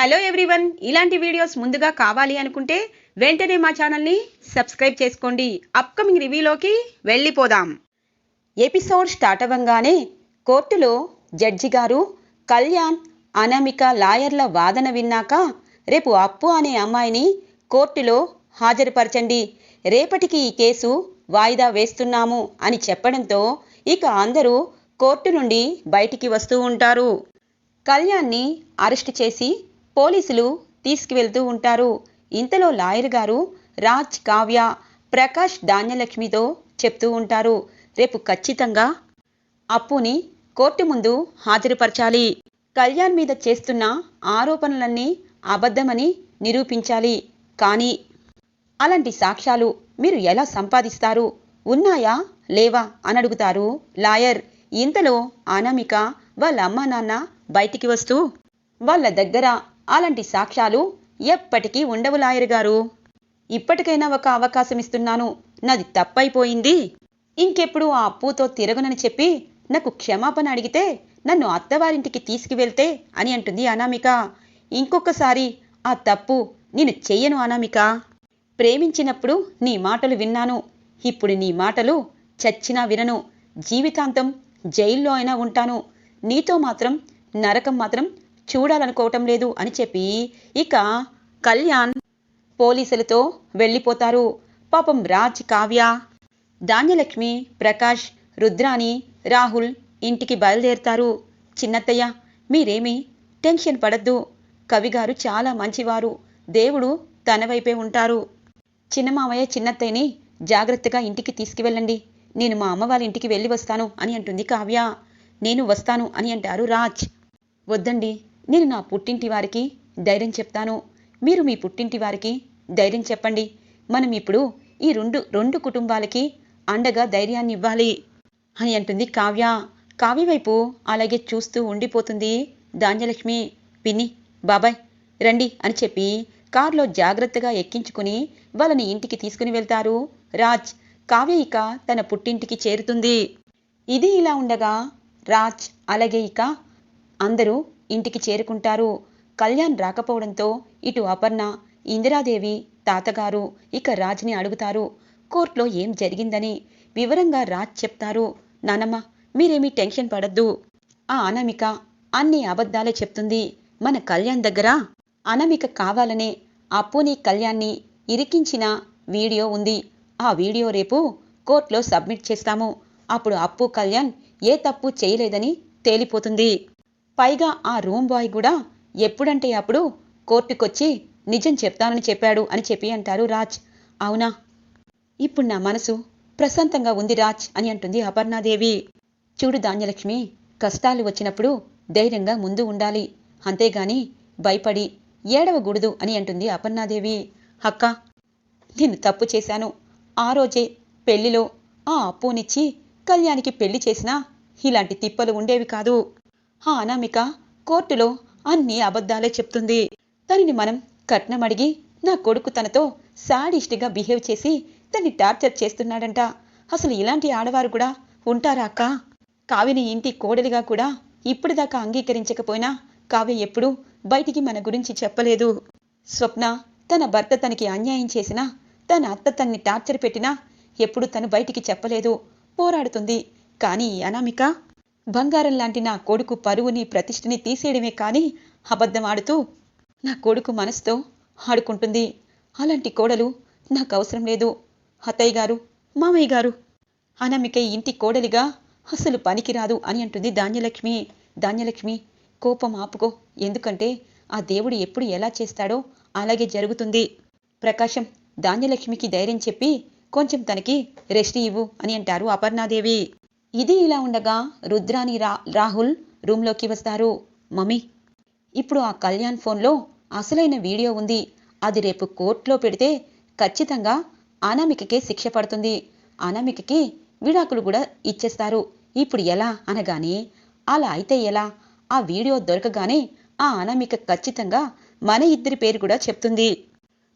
Hello everyone ఇలాంటి videos ముందుగా కావాలి అనుకుంటే వెంటనే మా ఛానల్ని సబ్స్క్రైబ్ చేసుకోండి. అప్కమింగ్ రివ్యూలోకి వెళ్ళిపోదాం. ఎపిసోడ్ స్టార్ట్ అవ్వంగానే కోర్టులో జడ్జి గారు కళ్యాణ్ అనామిక లాయర్ల వాదన విన్నాక రేపు అప్పు అనే అమ్మాయిని కోర్టులో హాజరుపరచండి. రేపటికి ఈ కేసు వాయిదా వేస్తున్నాము అని చెప్పడంతో ఇక అందరూ కోర్టు నుండి బయటికి వస్తూ ఉంటారు. కళ్యాణ్ని అరెస్ట్ చేసి పోలీసులు తీసుకువెళ్తూ ఉంటారు. ఇంతలో లాయర్ గారు రాజ్ కావ్య ప్రకాష్ ధాన్యలక్ష్మితో చెప్తూ ఉంటారు. రేపు ఖచ్చితంగా అప్పుని కోర్టు ముందు హాజరుపరచాలి. కళ్యాణ్ మీద చేస్తున్న ఆరోపణలన్నీ అబద్ధమని నిరూపించాలి. కానీ అలాంటి సాక్ష్యాలు మీరు ఎలా సంపాదిస్తారు? ఉన్నాయా? లేవా? అని అడుగుతారు లాయర్. ఇంతలో అనామిక వాళ్ళ అమ్మా నాన్న బయటికి వస్తూ వాళ్ళ దగ్గర అలాంటి సాక్ష్యాలు ఎప్పటికీ ఉండవు లాయర్ గారు. ఇప్పటికైనా ఒక అవకాశం ఇస్తున్నాను. నాది తప్పైపోయింది. ఇంకెప్పుడు ఆ అప్పుతో తిరగనని చెప్పి నాకు క్షమాపణ అడిగితే నన్ను అత్తవారింటికి తీసుకువెళ్తే అని అంటుంది అనామిక. ఇంకొకసారి ఆ తప్పు నేను చెయ్యను అనామిక. ప్రేమించినప్పుడు నీ మాటలు విన్నాను. ఇప్పుడు నీ మాటలు చచ్చినా వినను. జీవితాంతం జైల్లో అయినా ఉంటాను. నీతో మాత్రం నరకం మాత్రం చూడాలనుకోవటం లేదు అని చెప్పి ఇక కళ్యాణ్ పోలీసులతో వెళ్ళిపోతారు. పాపం రాజ్ కావ్య ధాన్యలక్ష్మి ప్రకాష్ రుద్రాని రాహుల్ ఇంటికి బయలుదేరుతారు. చిన్నత్తయ్య మీరేమీ టెన్షన్ పడద్దు. కవిగారు చాలా మంచివారు. దేవుడు తన వైపే ఉంటారు. చిన్నమామయ్య చిన్నత్తయ్యని జాగ్రత్తగా ఇంటికి తీసుకువెళ్ళండి. నేను మా అమ్మ వాళ్ళ ఇంటికి వెళ్ళి వస్తాను అని అంటుంది కావ్య. నేను వస్తాను అని అంటారు రాజ్. వద్దండి. నేను నా పుట్టింటి వారికి ధైర్యం చెప్తాను. మీరు మీ పుట్టింటి వారికి ధైర్యం చెప్పండి. మనం ఇప్పుడు ఈ రెండు రెండు కుటుంబాలకి అండగా ధైర్యాన్ని ఇవ్వాలి అని అంటుంది కావ్య. కావ్య వైపు అలాగే చూస్తూ ఉండిపోతుంది ధాన్యలక్ష్మి. పిన్ని బాబాయ్ రండి అని చెప్పి కారులో జాగ్రత్తగా ఎక్కించుకుని వాళ్ళని ఇంటికి తీసుకుని వెళ్తారు రాజ్. కావ్య ఇక తన పుట్టింటికి చేరుతుంది. ఇది ఇలా ఉండగా రాజ్ అలాగే ఇక అందరూ ఇంటికి చేరుకుంటారు. కళ్యాణ్ రాకపోవడంతో ఇటు అపర్ణ ఇందిరాదేవి తాతగారు ఇక రాజ్ని అడుగుతారు. కోర్టులో ఏం జరిగిందని వివరంగా రాజ్ చెప్తారు. నానమ్మ మీరేమీ టెన్షన్ పడద్దు. ఆ అనామిక అన్ని అబద్ధాలే చెప్తుంది. మన కళ్యాణ్ దగ్గర అనామిక కావాలనే అప్పుని కళ్యాణ్ని ఇరికించిన వీడియో ఉంది. ఆ వీడియో రేపు కోర్టులో సబ్మిట్ చేస్తాము. అప్పుడు అప్పు కళ్యాణ్ ఏ తప్పు చేయలేదని తేలిపోతుంది. పైగా ఆ రూమ్ బాయ్ కూడా ఎప్పుడంటే అప్పుడు కోర్టుకొచ్చి నిజం చెప్తానని చెప్పాడు అని చెప్పి అంటారు రాజ్. అవునా? ఇప్పుడు నా మనసు ప్రశాంతంగా ఉంది రాజ్ అని అంటుంది అపర్ణాదేవి. చూడు ధాన్యలక్ష్మి కష్టాలు వచ్చినప్పుడు ధైర్యంగా ముందు ఉండాలి. అంతేగాని భయపడి ఏడవకూడదు అని అంటుంది అపర్ణాదేవి. అక్క నేను తప్పు చేశాను. ఆ రోజే పెళ్ళిలో ఆ అప్పునిచ్చి కళ్యాణికి పెళ్ళి చేసినా ఇలాంటి తిప్పలు ఉండేవి కాదు. ఆ అనామిక కోర్టులో అన్ని అబద్ధాలే చెప్తుంది. తనని మనం కట్నం అడిగి నా కొడుకు తనతో సాడిస్ట్గా బిహేవ్ చేసి తన్ని టార్చర్ చేస్తున్నాడంట. అసలు ఇలాంటి ఆడవారు కూడా ఉంటారా అక్క? కావ్యని ఇంటి కోడలిగా కూడా ఇప్పటిదాకా అంగీకరించకపోయినా కావ్య ఎప్పుడూ బయటికి మన గురించి చెప్పలేదు. స్వప్న తన భర్త తనకి అన్యాయం చేసినా తన అత్త తన్ని టార్చర్ పెట్టినా ఎప్పుడు తను బయటికి చెప్పలేదు. పోరాడుతుంది. కానీ అనామిక బంగారం లాంటి నా కొడుకు పరువుని ప్రతిష్టని తీసేయడమే కానీ అబద్ధం ఆడుతూ నా కొడుకు మనసుతో ఆడుకుంటుంది. అలాంటి కోడలు నాకు అవసరం లేదు. అత్తయ్య గారు మామయ్య గారు అనామిక ఇంటి కోడలిగా అసలు పనికిరాదు అని అంటుంది ధాన్యలక్ష్మి. ధాన్యలక్ష్మి కోపం ఆపుకో. ఎందుకంటే ఆ దేవుడు ఎప్పుడు ఎలా చేస్తాడో అలాగే జరుగుతుంది. ప్రకాశం ధాన్యలక్ష్మికి ధైర్యం చెప్పి కొంచెం తనకి రెస్ట్ ఇవ్వు అని అంటారు అపర్ణాదేవి. ఇది ఇలా ఉండగా రుద్రాని రా రాహుల్ రూమ్లోకి వస్తారు. మమ్మీ ఇప్పుడు ఆ కళ్యాణ్ ఫోన్లో అసలైన వీడియో ఉంది. అది రేపు కోర్టులో పెడితే ఖచ్చితంగా అనామికకే శిక్ష పడుతుంది. అనామికకి విడాకులు కూడా ఇచ్చేస్తారు. ఇప్పుడు ఎలా అనగానే అలా అయితే ఎలా? ఆ వీడియో దొరకగానే ఆ అనామిక ఖచ్చితంగా మన ఇద్దరి పేరు కూడా చెప్తుంది.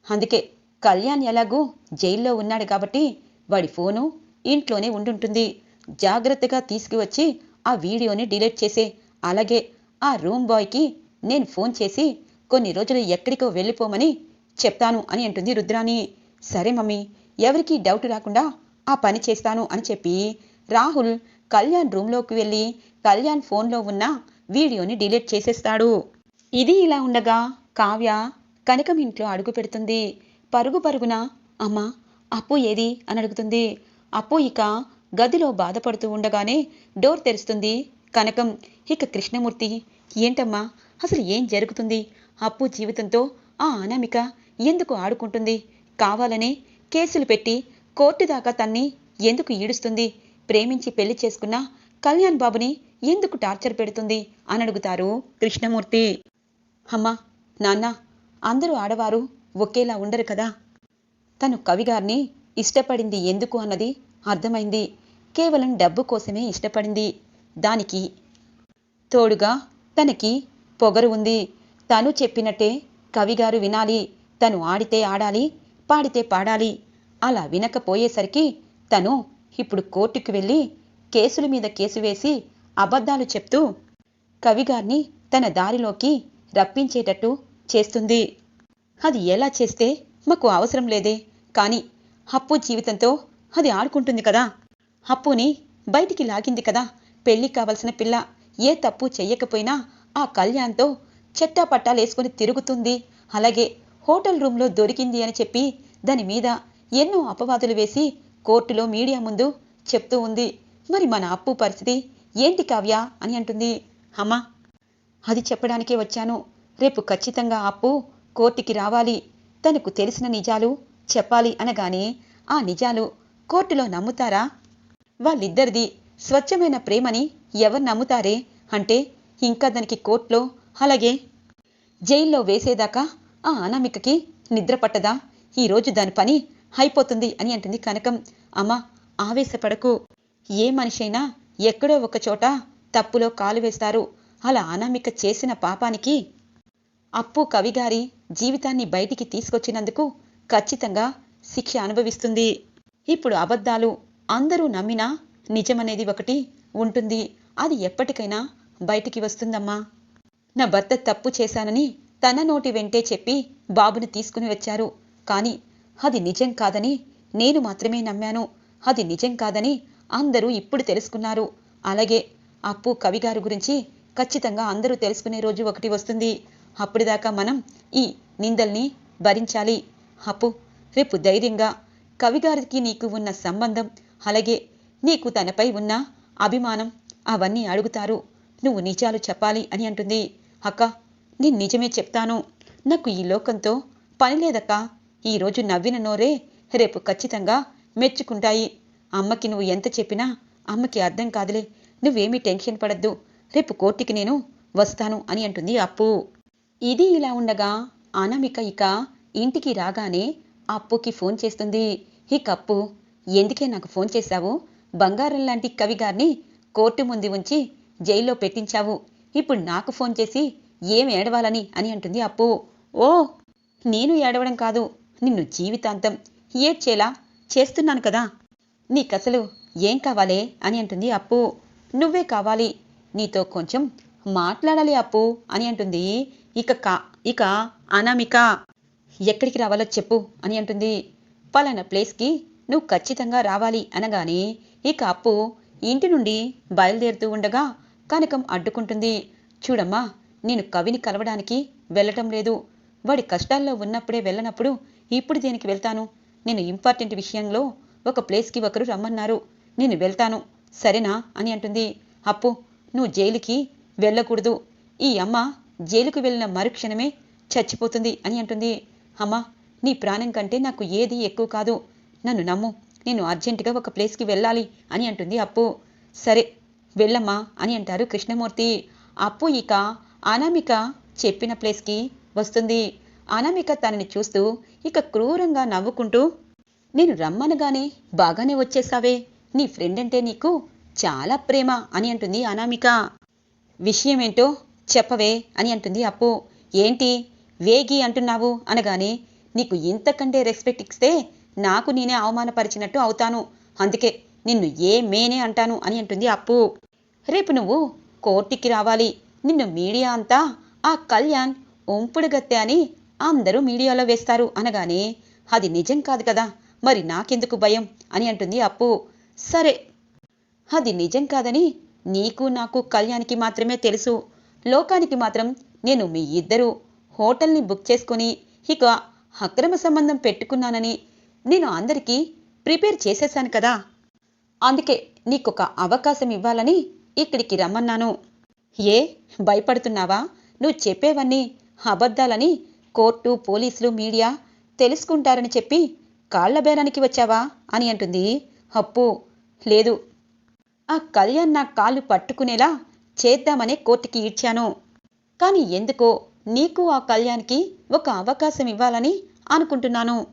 అందుకే కళ్యాణ్ ఎలాగూ జైల్లో ఉన్నాడు కాబట్టి వాడి ఫోను ఇంట్లోనే ఉండుంటుంది. జాగ్రత్తగా తీసుకువచ్చి ఆ వీడియోని డిలీట్ చేసే. అలాగే ఆ రూమ్ బాయ్కి నేను ఫోన్ చేసి కొన్ని రోజులు ఎక్కడికో వెళ్ళిపోమని చెప్తాను అని అంటుంది రుద్రాణి. సరే మమ్మీ ఎవరికీ డౌట్ రాకుండా ఆ పని చేస్తాను అని చెప్పి రాహుల్ కళ్యాణ్ రూమ్లోకి వెళ్ళి కళ్యాణ్ ఫోన్లో ఉన్న వీడియోని డిలీట్ చేసేస్తాడు. ఇది ఇలా ఉండగా కావ్య కనకం ఇంట్లో అడుగు పెడుతుంది. పరుగు పరుగున అమ్మా అప్పు ఏది? అని అడుగుతుంది. అప్పు ఇక గదిలో బాధపడుతూ ఉండగానే డోర్ తెరుస్తుంది. కనకం ఇక కృష్ణమూర్తి ఏంటమ్మా? అసలు ఏం జరుగుతుంది? అప్పు జీవితంతో ఆ అనామిక ఎందుకు ఆడుకుంటుంది? కావాలనే కేసులు పెట్టి కోర్టు దాకా తన్ని ఎందుకు ఈడుస్తుంది? ప్రేమించి పెళ్ళి చేసుకున్న కళ్యాణ్ బాబుని ఎందుకు టార్చర్ పెడుతుంది? అని అడుగుతారు కృష్ణమూర్తి. అమ్మా నాన్న అందరూ ఆడవారు ఒకేలా ఉండరు కదా. తను కవిగారిని ఇష్టపడింది ఎందుకు అన్నది అర్థమైంది. కేవలం డబ్బు కోసమే ఇష్టపడింది. దానికి తోడుగా తనకి పొగరు ఉంది. తను చెప్పినట్టే కవిగారు వినాలి. తను ఆడితే ఆడాలి పాడితే పాడాలి. అలా వినకపోయేసరికి తను ఇప్పుడు కోర్టుకు వెళ్ళి కేసుల మీద కేసు వేసి అబద్ధాలు చెప్తూ కవిగారిని తన దారిలోకి రప్పించేటట్టు చేస్తుంది. అది ఎలా చేస్తే మాకు అవసరం లేదే. కానీ అప్పు జీవితంతో అది ఆడుకుంటుంది కదా. అప్పుని బయటికి లాగింది కదా. పెళ్ళి కావలసిన పిల్ల ఏ తప్పు చెయ్యకపోయినా ఆ కళ్యాణ్తో చెట్టాపట్టాలేసుకుని తిరుగుతుంది. అలాగే హోటల్ రూమ్లో దొరికింది అని చెప్పి దాని మీద ఎన్నో అపవాదులు వేసి కోర్టులో మీడియా ముందు చెప్తూ ఉంది. మరి మన అప్పు పరిస్థితి ఏంటి కావ్య అని అంటుంది. అమ్మా అది చెప్పడానికే వచ్చాను. రేపు ఖచ్చితంగా అప్పు కోర్టుకి రావాలి. తనకు తెలిసిన నిజాలు చెప్పాలి అనగానే ఆ నిజాలు కోర్టులో నమ్ముతారా? వాళ్ళిద్దరిది స్వచ్ఛమైన ప్రేమని ఎవరు నమ్ముతారే? అంటే ఇంకా దానికి కోర్టులో అలాగే జైల్లో వేసేదాకా ఆ అనామికకి నిద్ర పట్టదా? ఈరోజు దాని పని అయిపోతుంది అని అంటుంది కనకం. అమ్మా ఆవేశపడకు. ఏ మనిషైనా ఎక్కడో ఒక చోట తప్పులో కాలు వేస్తారు. అలా అనామిక చేసిన పాపానికి అప్పు కవిగారి జీవితాన్ని బయటికి తీసుకొచ్చినందుకు ఖచ్చితంగా శిక్ష అనుభవిస్తుంది. ఇప్పుడు అబద్ధాలు అందరూ నమ్మినా నిజమనేది ఒకటి ఉంటుంది. అది ఎప్పటికైనా బయటికి వస్తుందమ్మా. నా భర్త తప్పు చేశానని తన నోటి వెంటే చెప్పి బాబుని తీసుకుని వచ్చారు. కానీ అది నిజం కాదని నేను మాత్రమే నమ్మాను. అది నిజం కాదని అందరూ ఇప్పుడు తెలుసుకున్నారు. అలాగే అప్పు కవిగారు గురించి ఖచ్చితంగా అందరూ తెలుసుకునే రోజు ఒకటి వస్తుంది. అప్పటిదాకా మనం ఈ నిందల్ని భరించాలి. అప్పు రేపు ధైర్యంగా కవిగారికి నీకు ఉన్న సంబంధం అలాగే నీకు తనపై ఉన్న అభిమానం అవన్నీ అడుగుతారు. నువ్వు నిజాలు చెప్పాలి అని అంటుంది. అక్క నేను నిజమే చెప్తాను. నాకు ఈ లోకంతో పని లేదక్క. ఈరోజు నవ్విన నోరే రేపు ఖచ్చితంగా మెచ్చుకుంటాయి. అమ్మకి నువ్వు ఎంత చెప్పినా అమ్మకి అర్థం కాదులే. నువ్వేమీ టెన్షన్ పడద్దు. రేపు కోర్టుకి నేను వస్తాను అని అంటుంది అప్పు. ఇది ఇలా ఉండగా అనామిక ఇక ఇంటికి రాగానే అప్పుకి ఫోన్ చేస్తుంది. ఈ అప్పు ఎందుకే నాకు ఫోన్ చేశావు? బంగారం లాంటి కవి గారిని కోర్టు ముందు ఉంచి జైల్లో పెట్టించావు. ఇప్పుడు నాకు ఫోన్ చేసి ఏం ఏడవాలని అని అంటుంది అప్పు. ఓ నేను ఏడవడం కాదు. నిన్ను జీవితాంతం ఏడ్చేలా చేస్తున్నాను కదా. నీకసలు ఏం కావాలే అని అంటుంది అప్పు. నువ్వే కావాలి. నీతో కొంచెం మాట్లాడాలి అప్పు అని అంటుంది. ఇక కా ఇక అనామిక. ఎక్కడికి రావాలో చెప్పు అని అంటుంది. పలానా ప్లేస్కి నువ్వు ఖచ్చితంగా రావాలి అనగానే ఇక అప్పు ఇంటి నుండి బయలుదేరుతూ ఉండగా కనకం అడ్డుకుంటుంది. చూడమ్మా నేను కవిని కలవడానికి వెళ్ళటం లేదు. వాడి కష్టాల్లో ఉన్నప్పుడే వెళ్ళనప్పుడు ఇప్పుడు దేనికి వెళ్తాను? నేను ఇంపార్టెంట్ విషయంలో ఒక ప్లేస్కి ఒకరు రమ్మన్నారు. నేను వెళ్తాను సరేనా అని అంటుంది. అప్పు నువ్వు జైలుకి వెళ్ళకూడదు. ఈ అమ్మ జైలుకు వెళ్ళిన మరుక్షణమే చచ్చిపోతుంది అని అంటుంది. అమ్మా నీ ప్రాణం కంటే నాకు ఏది ఎక్కువ కాదు. నన్ను నమ్ము. నేను అర్జెంటుగా ఒక ప్లేస్కి వెళ్ళాలి అని అంటుంది అప్పు. సరే వెళ్ళమ్మా అని అంటారు కృష్ణమూర్తి. అప్పు ఇక అనామిక చెప్పిన ప్లేస్కి వస్తుంది. అనామిక తనని చూస్తూ ఇక క్రూరంగా నవ్వుకుంటూ నేను రమ్మనగానే బాగానే వచ్చేసావే. నీ ఫ్రెండ్ అంటే నీకు చాలా ప్రేమ అని అంటుంది అనామిక. విషయమేంటో చెప్పవే అని అంటుంది అప్పు. ఏంటి? వేగి అంటున్నావు అనగానే నీకు ఇంతకంటే రెస్పెక్ట్ ఇస్తే నాకు నేనే అవమానపరిచినట్టు అవుతాను. అందుకే నిన్ను ఏ మేనే అంటాను అని అంటుంది అప్పు. రేపు నువ్వు కోర్టుకి రావాలి. నిన్ను మీడియా అంతా ఆ కళ్యాణ్ ఉంపుడు గత్తె అని అందరూ మీడియాలో వేస్తారు అనగానే అది నిజం కాదు కదా. మరి నాకెందుకు భయం అని అంటుంది అప్పు. సరే అది నిజం కాదని నీకు నాకు కళ్యాణ్కి మాత్రమే తెలుసు. లోకానికి మాత్రం నేను మీ ఇద్దరు హోటల్ని బుక్ చేసుకుని ఇక అక్రమ సంబంధం పెట్టుకున్నానని నేను అందరికీ ప్రిపేర్ చేసేశాను కదా. అందుకే నీకొక అవకాశం ఇవ్వాలని ఇక్కడికి రమ్మన్నాను. ఏ భయపడుతున్నావా? నువ్వు చెప్పేవన్నీ అబద్ధాలని కోర్టు పోలీసులు మీడియా తెలుసుకుంటారని చెప్పి కాళ్ళ బేరానికి వచ్చావా అని అంటుంది. అప్పు లేదు. ఆ కళ్యాణ్ నా కాళ్ళు పట్టుకునేలా చేద్దామనే కోర్టుకి ఈడ్చాను. కానీ ఎందుకో నీకు ఆ కళ్యాణ్కి ఒక అవకాశం ఇవ్వాలని అనుకుంటున్నాను.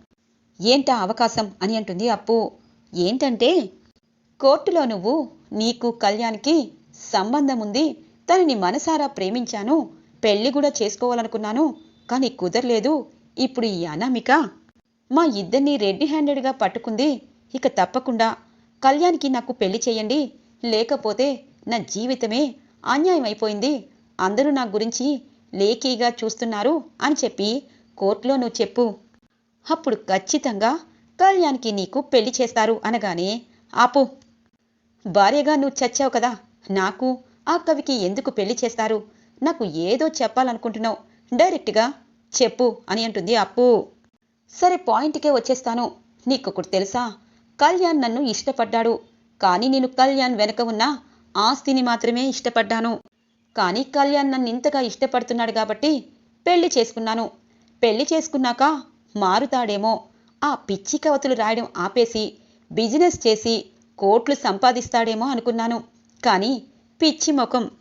ఏంటా అవకాశం అని అంటుంది అప్పు. ఏంటంటే కోర్టులో నువ్వు నీకు కళ్యాణ్కి సంబంధం ఉంది తనని మనసారా ప్రేమించాను పెళ్ళి కూడా చేసుకోవాలనుకున్నాను కానీ కుదరలేదు. ఇప్పుడు ఈ అనామిక మా ఇద్దరిని రెడ్డి హ్యాండెడ్గా పట్టుకుంది. ఇక తప్పకుండా కళ్యాణ్కి నాకు పెళ్ళి చేయండి. లేకపోతే నా జీవితమే అన్యాయం అయిపోయింది అందరూ నా గురించి లేకీగా చూస్తున్నారు అని చెప్పి కోర్టులో నువ్వు చెప్పు. అప్పుడు ఖచ్చితంగా కళ్యాణ్కి నీకు పెళ్ళి చేస్తారు అనగానే ఆపు. భార్యగా నువ్వు చచ్చావు కదా. నాకు ఆ కవికి ఎందుకు పెళ్ళి చేస్తారు? నాకు ఏదో చెప్పాలనుకుంటున్నావు. డైరెక్ట్గా చెప్పు అని అంటుంది అప్పు. సరే పాయింట్కే వచ్చేస్తాను. నీకొకటి తెలుసా? కళ్యాణ్ నన్ను ఇష్టపడ్డాడు. కానీ నేను కళ్యాణ్ వెనక ఉన్న ఆస్తిని మాత్రమే ఇష్టపడ్డాను. కానీ కళ్యాణ్ నన్ను ఇంతగా ఇష్టపడుతున్నాడు కాబట్టి పెళ్ళి చేసుకున్నాను. పెళ్ళి చేసుకున్నాక మారుతాడేమో. ఆ పిచ్చి కవతలు రాయడం ఆపేసి బిజినెస్ చేసి కోట్లు సంపాదిస్తాడేమో అనుకున్నాను. కానీ పిచ్చి ముఖం.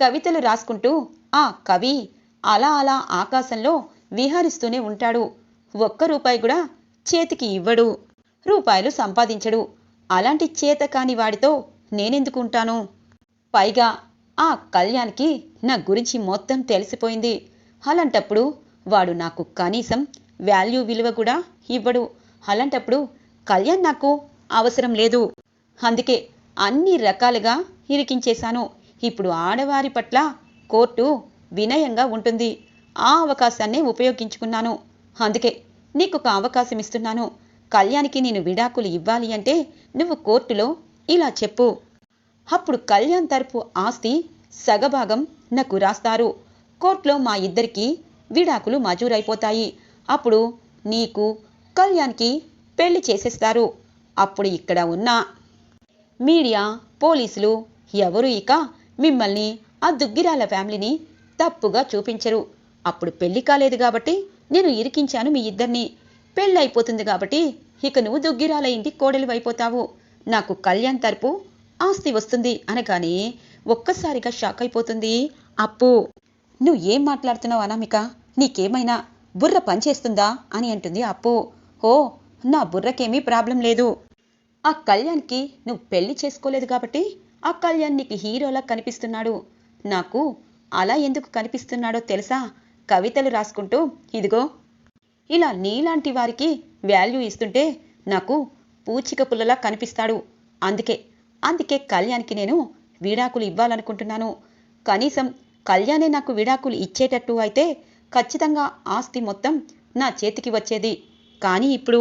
కవితలు రాసుకుంటూ ఆ కవి అలా అలా ఆకాశంలో విహరిస్తూనే ఉంటాడు. ఒక్క రూపాయి కూడా చేతికి ఇవ్వడు. రూపాయలు సంపాదించడు. అలాంటి చేత కాని వాడితో నేనెందుకు ఉంటాను? పైగా ఆ కళ్యాణ్కి నా గురించి మొత్తం తెలిసిపోయింది. అలాంటప్పుడు వాడు నాకు కనీసం వాల్యూ విలువ కూడా ఇవ్వడు. అలాంటప్పుడు కళ్యాణ్ నాకు అవసరం లేదు. అందుకే అన్ని రకాలుగా ఇరికించేశాను. ఇప్పుడు ఆడవారి పట్ల కోర్టు వినయంగా ఉంటుంది. ఆ అవకాశాన్ని ఉపయోగించుకున్నాను. అందుకే నీకు ఒక అవకాశం ఇస్తున్నాను. కళ్యాణ్కి నేను విడాకులు ఇవ్వాలి అంటే నువ్వు కోర్టులో ఇలా చెప్పు. అప్పుడు కళ్యాణ్ తరపు ఆస్తి సగభాగం నాకు రాస్తారు. కోర్టులో మా ఇద్దరికీ విడాకులు మంజూరైపోతాయి. అప్పుడు నీకు కళ్యాణ్కి పెళ్ళి చేసేస్తారు. అప్పుడు ఇక్కడ ఉన్న మీడియా పోలీసులు ఎవరు ఇక మిమ్మల్ని ఆ దుగ్గిరాల ఫ్యామిలీని తప్పుగా చూపించరు. అప్పుడు పెళ్ళి కాలేదు కాబట్టి నేను ఇరికించాను మీ ఇద్దరిని. పెళ్ళి అయిపోతుంది కాబట్టి ఇక నువ్వు దుగ్గిరాల ఇంటి కోడలు అయిపోతావు. నాకు కళ్యాణ్ తరపు ఆస్తి వస్తుంది అనగానే ఒక్కసారిగా షాక్ అయిపోతుంది. అప్పు. నువ్వు ఏం మాట్లాడుతున్నావు అనామిక? నీకేమైనా బుర్ర పనిచేస్తుందా అని అంటుంది అప్పు. ఓ నా బుర్రకేమీ ప్రాబ్లం లేదు. ఆ కళ్యాణ్కి నువ్వు పెళ్ళి చేసుకోలేదు కాబట్టి ఆ కళ్యాణ్ నీకు హీరోలా కనిపిస్తున్నాడు. నాకు అలా ఎందుకు కనిపిస్తున్నాడో తెలుసా? కవితలు రాసుకుంటూ ఇదిగో. ఇలా నీలాంటి వారికి వాల్యూ ఇస్తుంటే నాకు పూచిక పుల్లలా కనిపిస్తాడు. అందుకే అందుకే కళ్యాణ్కి నేను విడాకులు ఇవ్వాలనుకుంటున్నాను. కనీసం కళ్యాణే నాకు విడాకులు ఇచ్చేటట్టు అయితే ఖచ్చితంగా ఆస్తి మొత్తం నా చేతికి వచ్చేది. కానీ ఇప్పుడు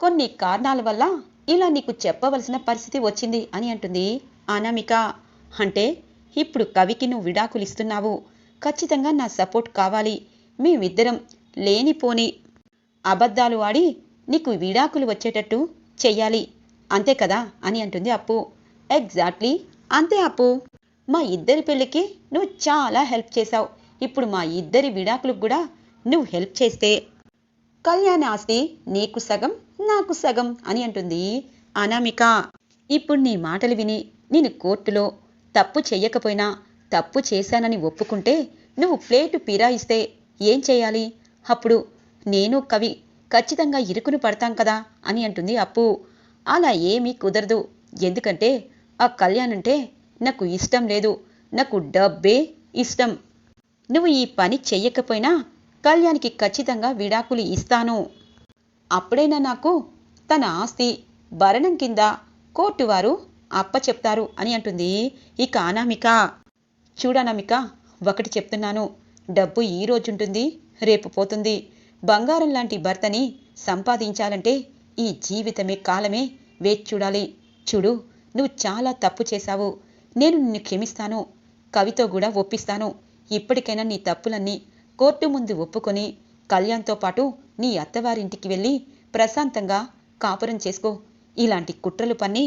కొన్ని కారణాల వల్ల ఇలా నీకు చెప్పవలసిన పరిస్థితి వచ్చింది అని అంటుంది అనామిక. అంటే ఇప్పుడు కవికి నువ్వు విడాకులు ఇస్తున్నావు. ఖచ్చితంగా నా సపోర్ట్ కావాలి. మేమిద్దరం లేనిపోని అబద్ధాలు ఆడి నీకు విడాకులు వచ్చేటట్టు చెయ్యాలి. అంతే కదా? అని అంటుంది అప్పు. ఎగ్జాక్ట్లీ అంతే అప్పు. మా ఇద్దరి పెళ్ళికి నువ్వు చాలా హెల్ప్ చేశావు. ఇప్పుడు మా ఇద్దరి విడాకులకు కూడా నువ్వు హెల్ప్ చేస్తే. కళ్యాణ ఆస్తి నీకు సగం నాకు సగం అని అంటుంది అనామిక. ఇప్పుడు నీ మాటలు విని నేను కోర్టులో తప్పు చెయ్యకపోయినా తప్పు చేశానని ఒప్పుకుంటే నువ్వు ప్లేటు పిరాయిస్తే ఏం చేయాలి? అప్పుడు నేను కవి ఖచ్చితంగా ఇరుకును పడతాం కదా అని అంటుంది అప్పు. అలా ఏమీ కుదరదు. ఎందుకంటే ఆ కళ్యాణ్ అంటే నాకు ఇష్టం లేదు. నాకు డబ్బే ఇష్టం. నువ్వు ఈ పని చెయ్యకపోయినా కళ్యాణ్కి ఖచ్చితంగా విడాకులు ఇస్తాను. అప్పుడైనా నాకు? తన ఆస్తి భరణం కింద కోర్టు వారు అప్ప చెప్తారు అని అంటుంది. ఇక అనామిక. చూడనామిక ఒకటి చెప్తున్నాను. డబ్బు ఈ రోజుంటుంది రేపు పోతుంది. బంగారం లాంటి భర్తని సంపాదించాలంటే ఈ జీవితమే కాలమే వేచి చూడాలి. చూడు నువ్వు చాలా తప్పు చేశావు. నేను నిన్ను క్షమిస్తాను. కవితో కూడా ఒప్పిస్తాను. ఇప్పటికైనా నీ తప్పులన్నీ కోర్టు ముందు ఒప్పుకొని కళ్యాణ్తో పాటు నీ అత్తవారింటికి వెళ్ళి ప్రశాంతంగా కాపురం చేసుకో. ఇలాంటి కుట్రలు పన్ని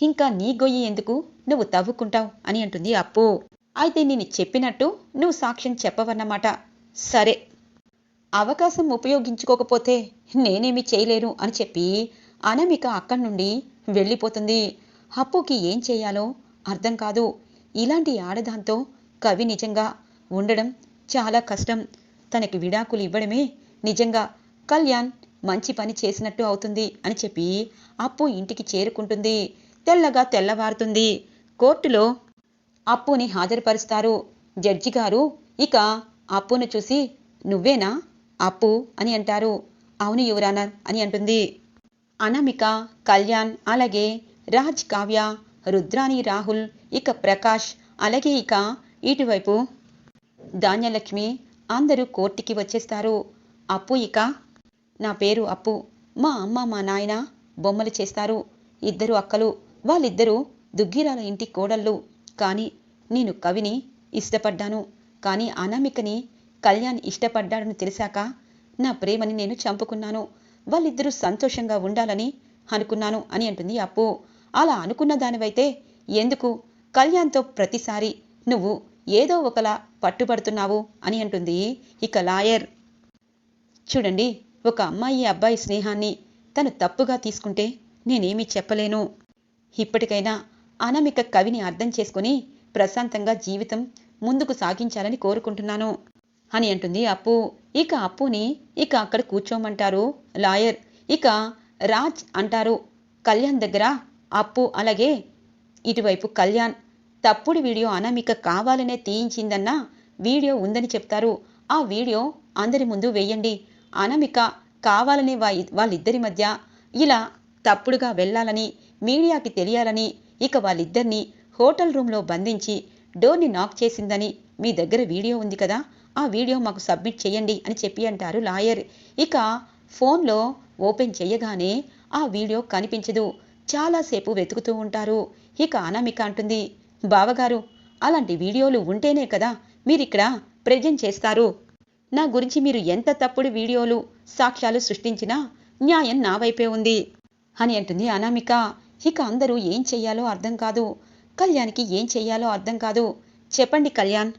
ఇంకా నీ గొయ్యి ఎందుకు నువ్వు తవ్వుకుంటావు అని అంటుంది అప్పు. అయితే నేను చెప్పినట్టు నువ్వు సాక్ష్యం చెప్పవన్నమాట. సరే. అవకాశం ఉపయోగించుకోకపోతే నేనేమి చేయలేను అని చెప్పి అనమిక అక్కడి నుండి వెళ్ళిపోతుంది. అప్పుకి ఏం చేయాలో అర్థం కాదు. ఇలాంటి ఆడదాంతో కవి నిజంగా ఉండడం చాలా కష్టం. తనకి విడాకులు ఇవ్వడమే నిజంగా. కళ్యాణ్ మంచి పని చేసినట్టు అవుతుంది అని చెప్పి అప్పు ఇంటికి చేరుకుంటుంది. తెల్లగా తెల్లవారుతుంది. కోర్టులో అప్పుని హాజరుపరుస్తారు. జడ్జి గారు ఇక అప్పును చూసి నువ్వేనా అప్పు? అని అంటారు. అవును యువరానర్ అని అంటుంది. అనామిక కళ్యాణ్ అలాగే రాజ్ కావ్య రుద్రాణి రాహుల్ ఇక ప్రకాష్ అలాగే ఇక ఇటువైపు ధాన్యలక్ష్మి అందరూ కోర్టుకి వచ్చేస్తారు. అప్పు ఇక? నా పేరు అప్పు. మా అమ్మ మా నాయన బొమ్మలు చేస్తారు. ఇద్దరు అక్కలు. వాళ్ళిద్దరూ దుగ్గిరాల ఇంటి కోడళ్ళు. కానీ నేను కవిని ఇష్టపడ్డాను. కానీ అనామికని కళ్యాణ్ ఇష్టపడ్డాడని తెలిసాక నా ప్రేమని నేను చంపుకున్నాను. వాళ్ళిద్దరూ సంతోషంగా ఉండాలని అనుకున్నాను అని అంటుంది అప్పు. అలా అనుకున్న దానివైతే ఎందుకు? కళ్యాణ్తో ప్రతిసారి నువ్వు ఏదో ఒకలా పట్టుబడుతున్నావు అని అంటుంది ఇక లాయర్. చూడండి ఒక అమ్మాయి అబ్బాయి స్నేహాన్ని తను తప్పుగా తీసుకుంటే నేనేమీ చెప్పలేను. ఇప్పటికైనా అనామిక కవిని అర్థం చేసుకుని ప్రశాంతంగా జీవితం ముందుకు సాగించాలని కోరుకుంటున్నాను అని అంటుంది అప్పు. ఇక అప్పుని ఇక అక్కడ కూర్చోమంటారు లాయర్. ఇక రాజ్ అంటారు కళ్యాణ్ దగ్గర అప్పు అలాగే ఇటువైపు కళ్యాణ్ తప్పుడు వీడియో అనామిక కావాలనే తీయించిందన్న వీడియో ఉందని చెప్తారు. ఆ వీడియో అందరి ముందు వేయండి. అనామిక కావాలనే వా వాళ్ళిద్దరి మధ్య ఇలా తప్పుడుగా వెళ్ళాలని మీడియాకి తెలియాలని ఇక వాళ్ళిద్దరిని హోటల్ రూమ్లో బంధించి డోర్ని నాక్ చేసిందని మీ దగ్గర వీడియో ఉంది కదా ఆ వీడియో మాకు సబ్మిట్ చేయండి అని చెప్పి అంటారు లాయర్. ఇక ఫోన్లో ఓపెన్ చేయగానే ఆ వీడియో కనిపించదు. చాలాసేపు వెతుకుతూ ఉంటారు. ఇక అనామిక అంటుంది బావగారు అలాంటి వీడియోలు ఉంటేనే కదా మీరిక్కడ ప్రజెంట్ చేస్తారు. నా గురించి మీరు ఎంత తప్పుడు వీడియోలు సాక్ష్యాలు సృష్టించినా న్యాయం నా వైపే ఉంది. అని అంటుంది అనామిక. ఇక అందరూ ఏం చెయ్యాలో అర్థం కాదు. కళ్యాణ్కి ఏం చెయ్యాలో అర్థం కాదు. చెప్పండి కళ్యాణ్.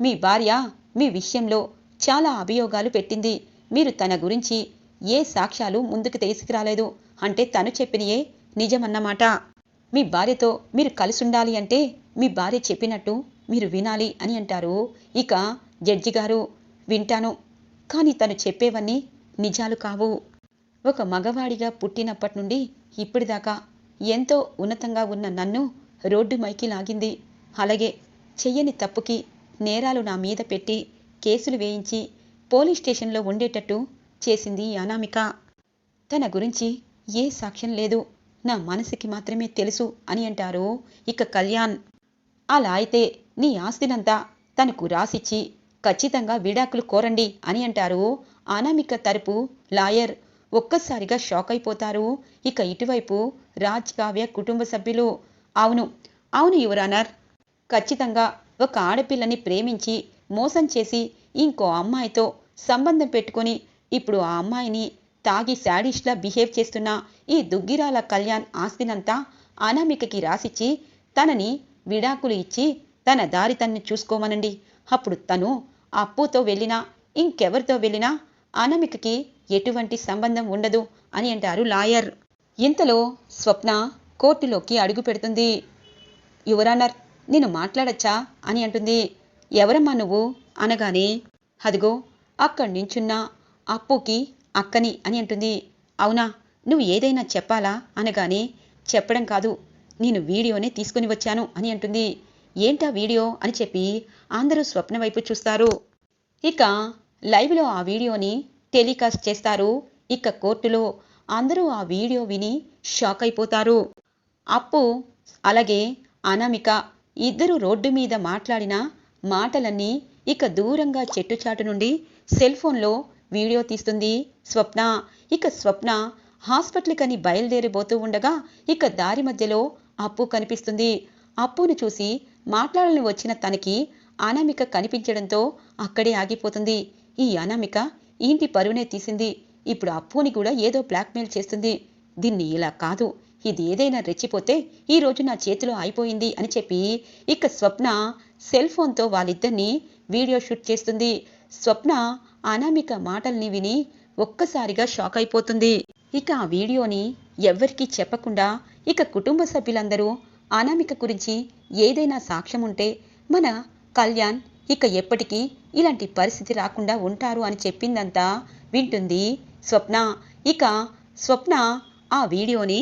మీ భార్య మీ విషయంలో చాలా అభియోగాలు పెట్టింది. మీరు తన గురించి ఏ సాక్ష్యాలు ముందుకు తీసుకురాలేదు అంటే తను చెప్పినయే నిజమన్నమాట. మీ భార్యతో మీరు కలిసుండాలి అంటే మీ భార్య చెప్పినట్టు మీరు వినాలి అని అంటారు. ఇక జడ్జి గారు వింటాను. కానీ తను చెప్పేవన్నీ నిజాలు కావు. ఒక మగవాడిగా పుట్టినప్పటి నుండి ఇప్పటిదాకా ఎంతో ఉన్నతంగా ఉన్న నన్ను రోడ్డు మైకి లాగింది. అలాగే చెయ్యని తప్పుకి నేరాలు నా మీద పెట్టి కేసులు వేయించి పోలీస్ స్టేషన్లో ఉండేటట్టు చేసింది అనామిక. తన గురించి ఏ సాక్ష్యం లేదు. నా మనసుకి మాత్రమే తెలుసు అని అంటారు. ఇక కళ్యాణ్ అలా అయితే నీ ఆస్తినంతా తనకు రాసిచ్చి ఖచ్చితంగా విడాకులు కోరండి అని అంటారు. అనామిక తరపు లాయర్ ఒక్కసారిగా షాక్ అయిపోతారు. ఇక ఇటువైపు రాజ్ కావ్య కుటుంబ సభ్యులు అవును అవును యువరానర్ ఖచ్చితంగా ఒక ఆడపిల్లని ప్రేమించి మోసం చేసి ఇంకో అమ్మాయితో సంబంధం పెట్టుకొని ఇప్పుడు ఆ అమ్మాయిని తాగి శాడిష్లా బిహేవ్ చేస్తున్న ఈ దుగ్గిరాల కళ్యాణ్ ఆస్తినంతా అనామికకి రాసిచ్చి తనని విడాకులు ఇచ్చి తన దారి తన్ను చూసుకోమనండి. అప్పుడు తను అప్పుతో వెళ్ళినా ఇంకెవరితో వెళ్ళినా అనామికకి ఎటువంటి సంబంధం ఉండదు అని అంటారు లాయర్. ఇంతలో స్వప్న కోర్టులోకి అడుగు పెడుతుంది. యువరానర్ నేను మాట్లాడచ్చా అని అంటుంది. ఎవరమ్మా నువ్వు? అనగానే అదిగో అక్కడి నించున్న అప్పుకి అక్కని అని అంటుంది. అవునా నువ్వు ఏదైనా చెప్పాలా? అనగానే చెప్పడం కాదు నేను వీడియోనే తీసుకుని వచ్చాను అని అంటుంది. ఏంటా వీడియో? అని చెప్పి అందరూ స్వప్న వైపు చూస్తారు. ఇక లైవ్లో ఆ వీడియోని టెలికాస్ట్ చేస్తారు. ఇక కోర్టులో అందరూ ఆ వీడియో విని షాక్ అయిపోతారు. అప్పు అలాగే అనామిక ఇద్దరు రోడ్డు మీద మాట్లాడిన మాటలన్నీ ఇక దూరంగా చెట్టుచాటు నుండి సెల్ ఫోన్లో వీడియో తీస్తుంది స్వప్న. ఇక స్వప్న హాస్పిటల్కని బయలుదేరిపోతూ ఉండగా ఇక దారి మధ్యలో అప్పు కనిపిస్తుంది. అప్పును చూసి మాట్లాడాలని వచ్చిన తనకి అనామిక కనిపించడంతో అక్కడే ఆగిపోతుంది. ఈ అనామిక ఇంటి పరువునే తీసింది. ఇప్పుడు అప్పుని కూడా ఏదో బ్లాక్మెయిల్ చేస్తుంది. దీన్ని ఇలా కాదు. ఇది ఏదైనా రెచ్చిపోతే ఈ రోజు నా చేతిలో అయిపోయింది అని చెప్పి ఇక స్వప్న సెల్ ఫోన్తో వాళ్ళిద్దరినీ వీడియో షూట్ చేస్తుంది. స్వప్న అనామిక మాటల్ని విని ఒక్కసారిగా షాక్ అయిపోతుంది. ఇక ఆ వీడియోని ఎవ్వరికీ చెప్పకుండా ఇక కుటుంబ సభ్యులందరూ అనామిక గురించి ఏదైనా సాక్ష్యం ఉంటే మన కళ్యాణ్ ఇక ఎప్పటికీ ఇలాంటి పరిస్థితి రాకుండా ఉంటారు అని చెప్పిందంతా వింటుంది స్వప్న. ఇక స్వప్న ఆ వీడియోని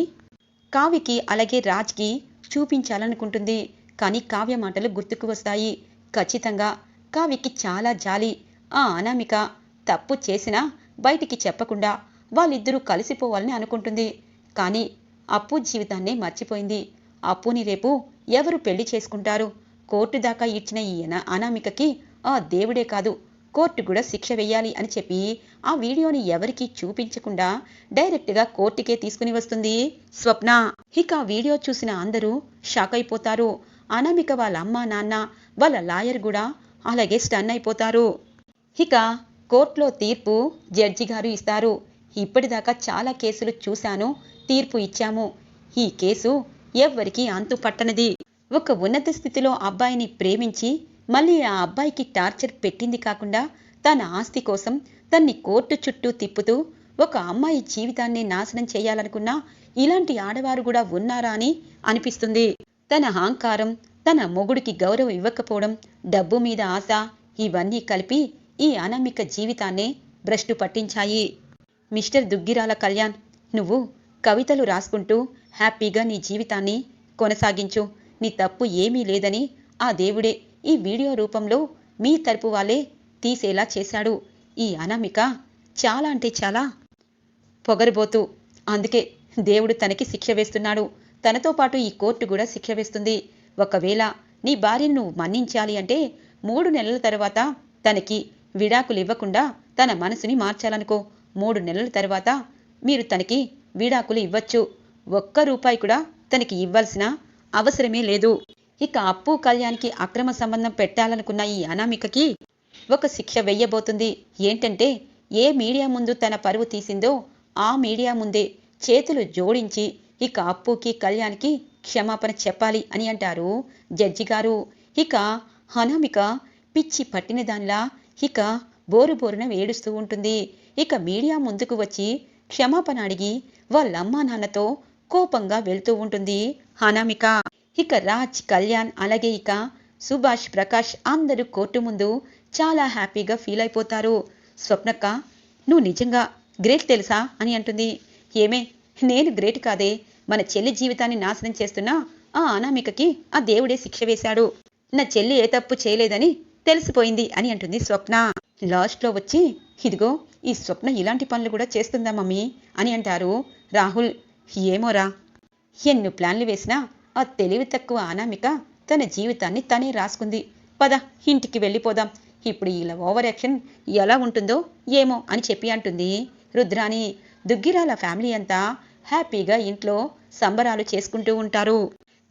కావ్యకి అలాగే రాజ్కి చూపించాలనుకుంటుంది. కానీ కావ్య మాటలు గుర్తుకు వస్తాయి. ఖచ్చితంగా కావ్యకి చాలా జాలి. ఆ అనామిక తప్పు చేసినా బయటికి చెప్పకుండా వాళ్ళిద్దరూ కలిసిపోవాలని అనుకుంటుంది. కానీ అప్పు జీవితాన్నే మర్చిపోయింది. అప్పుని రేపు ఎవరు పెళ్ళి చేసుకుంటారు? కోర్టు దాకా ఇచ్చిన ఈ అనామికకి ఆ దేవుడే కాదు. కోర్టు కూడా శిక్ష వెయ్యాలి అని చెప్పి ఆ వీడియోని ఎవరికీ చూపించకుండా డైరెక్ట్గా కోర్టుకే తీసుకుని వస్తుంది స్వప్న. ఇక ఆ వీడియో చూసిన అందరూ షాక్ అయిపోతారు. అనామిక వాళ్ళ అమ్మ నాన్న వాళ్ళ లాయర్ కూడా అలాగే స్టన్ అయిపోతారు. ఇక కోర్టులో తీర్పు జడ్జి గారు ఇస్తారు. ఇప్పటిదాకా చాలా కేసులు చూశాను తీర్పు ఇచ్చాము. ఈ కేసు ఎవ్వరికీ అంతు పట్టనది ఒక ఉన్నత స్థితిలో అబ్బాయిని ప్రేమించి మళ్ళీ ఆ అబ్బాయికి టార్చర్ పెట్టింది కాకుండా తన ఆస్తి కోసం తన్ని కోర్టు చుట్టూ తిప్పుతూ ఒక అమ్మాయి జీవితాన్ని నాశనం చేయాలనుకున్నా ఇలాంటి ఆడవారు కూడా ఉన్నారా అని అనిపిస్తుంది. తన అహంకారం తన మొగుడికి గౌరవం ఇవ్వకపోవడం డబ్బు మీద ఆశ ఇవన్నీ కలిపి ఈ అనామిక జీవితాన్నే భ్రష్టు పట్టించాయి. మిస్టర్ దుగ్గిరాల కళ్యాణ్ నువ్వు కవితలు రాసుకుంటూ హ్యాపీగా నీ జీవితాన్ని కొనసాగించు. నీ తప్పు ఏమీ లేదని ఆ దేవుడే ఈ వీడియో రూపంలో మీ తరపు వాళ్ళే తీసేలా చేశాడు. ఈ అనామిక చాలా అంటే చాలా పొగరబోతు అందుకే దేవుడు తనకి శిక్ష వేస్తున్నాడు. తనతో పాటు ఈ కోర్టు కూడా శిక్ష వేస్తుంది. ఒకవేళ నీ భార్యను నువ్వు మన్నించాలి అంటే మూడు నెలల తర్వాత తనకి విడాకులు ఇవ్వకుండా తన మనసుని మార్చాలనుకో. మూడు నెలల తర్వాత మీరు తనకి విడాకులు ఇవ్వచ్చు. ఒక్క రూపాయి కూడా తనకి ఇవ్వాల్సిన అవసరమే లేదు. ఇక అప్పు కళ్యాణ్కి అక్రమ సంబంధం పెట్టాలనుకున్న ఈ అనామికకి ఒక శిక్ష వెయ్యబోతుంది ఏంటంటే ఏ మీడియా ముందు తన పరువు తీసిందో ఆ మీడియా ముందే చేతులు జోడించి ఇక అప్పుకి కళ్యాణ్కి క్షమాపణ చెప్పాలి అని అంటారు జడ్జి గారు. ఇక అనామిక పిచ్చి పట్టిన దానిలా ఇక బోరు బోరున ఏడుస్తూ ఉంటుంది. ఇక మీడియా ముందుకు వచ్చి క్షమాపణ అడిగి వాళ్ళమ్మా నాన్నతో కోపంగా వెళ్తూ ఉంటుంది అనామిక. ఇక రాజ్ కళ్యాణ్ అలాగే ఇక సుభాష్ ప్రకాష్ అందరూ కోర్టు ముందు చాలా హ్యాపీగా ఫీల్ అయిపోతారు. స్వప్నక్క నువ్వు నిజంగా గ్రేట్ తెలుసా? అని అంటుంది. ఏమే నేను గ్రేట్ కాదే? మన చెల్లి జీవితాన్ని నాశనం చేస్తున్నా ఆ అనామికకి ఆ దేవుడే శిక్ష వేశాడు. నా చెల్లి ఏ తప్పు చేయలేదని తెలిసిపోయింది అని అంటుంది స్వప్న. లాస్ట్లో వచ్చి ఇదిగో ఈ స్వప్న ఇలాంటి పనులు కూడా చేస్తుందా మమ్మీ? అని అంటారు రాహుల్. ఏమోరా ఎన్ని ప్లాన్లు వేసినా ఆ తెలివి తక్కువ అనామిక తన జీవితాన్ని తనే రాసుకుంది. పద ఇంటికి వెళ్ళిపోదాం. ఇప్పుడు ఇలా ఓవర్ యాక్షన్ ఎలా ఉంటుందో ఏమో అని చెప్పి అంటుంది రుద్రాని దుగ్గిరాల ఫ్యామిలీ అంతా హ్యాపీగా ఇంట్లో సంబరాలు చేసుకుంటూ ఉంటారు.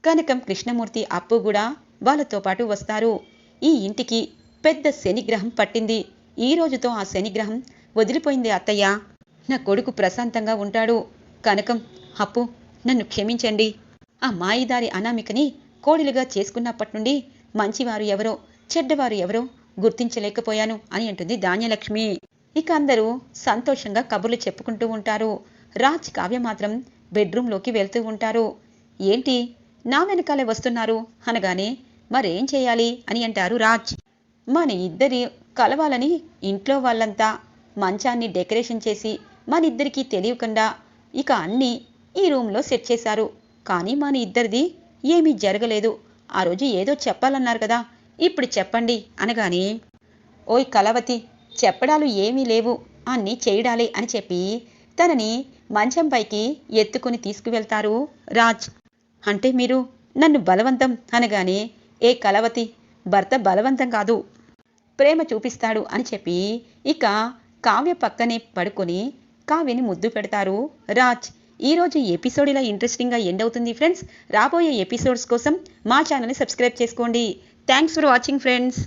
కనకం కృష్ణమూర్తి అప్పు కూడా వాళ్ళతో పాటు వస్తారు. ఈ ఇంటికి పెద్ద శనిగ్రహం పట్టింది. ఈ రోజుతో ఆ శనిగ్రహం వదిలిపోయింది అత్తయ్య. నా కొడుకు ప్రశాంతంగా ఉంటాడు. కనకం అప్పు నన్ను క్షమించండి. ఆ మాయిదారి అనామికని కోడిలుగా చేసుకున్నప్పటి నుండి మంచివారు ఎవరో చెడ్డవారు ఎవరో గుర్తించలేకపోయాను అని అంటుంది ధాన్యలక్ష్మి. ఇక అందరూ సంతోషంగా కబుర్లు చెప్పుకుంటూ ఉంటారు. రాజ్ కావ్య మాత్రం బెడ్రూమ్లోకి వెళ్తూ ఉంటారు. ఏంటి? నా వెనకాలే వస్తున్నారు? అనగానే మరేం చేయాలి అని అంటారు రాజ్. మన ఇద్దరి కలవాలని ఇంట్లో వాళ్ళంతా మంచాన్ని డెకరేషన్ చేసి మన ఇద్దరికీ తెలియకుండా ఇక అన్నీ ఈ రూమ్లో సెట్ చేశారు. కానీ మన ఇద్దరిది ఏమీ జరగలేదు. ఆ రోజు ఏదో చెప్పాలన్నారు కదా ఇప్పుడు చెప్పండి అనగానే ఓయ్ కలవతి చెప్పడాలు ఏమీ లేవు. అన్నీ చేయడాలే అని చెప్పి తనని మంచంపైకి ఎత్తుకుని తీసుకువెళ్తారు రాజ్. అంటే మీరు నన్ను బలవంతం అనగానే ఏ కలవతి భర్త బలవంతం కాదు. ప్రేమ చూపిస్తాడు అని చెప్పి ఇక కావ్య పక్కనే పడుకొని కావ్యని ముద్దు పెడతారు. రాజ్ ఈరోజు ఎపిసోడ్ ఇలా ఇంట్రెస్టింగ్గా ఎండ్ అవుతుంది ఫ్రెండ్స్. రాబోయే ఎపిసోడ్స్ కోసం మా ఛానల్ని సబ్స్క్రైబ్ చేసుకోండి. Thanks for watching friends.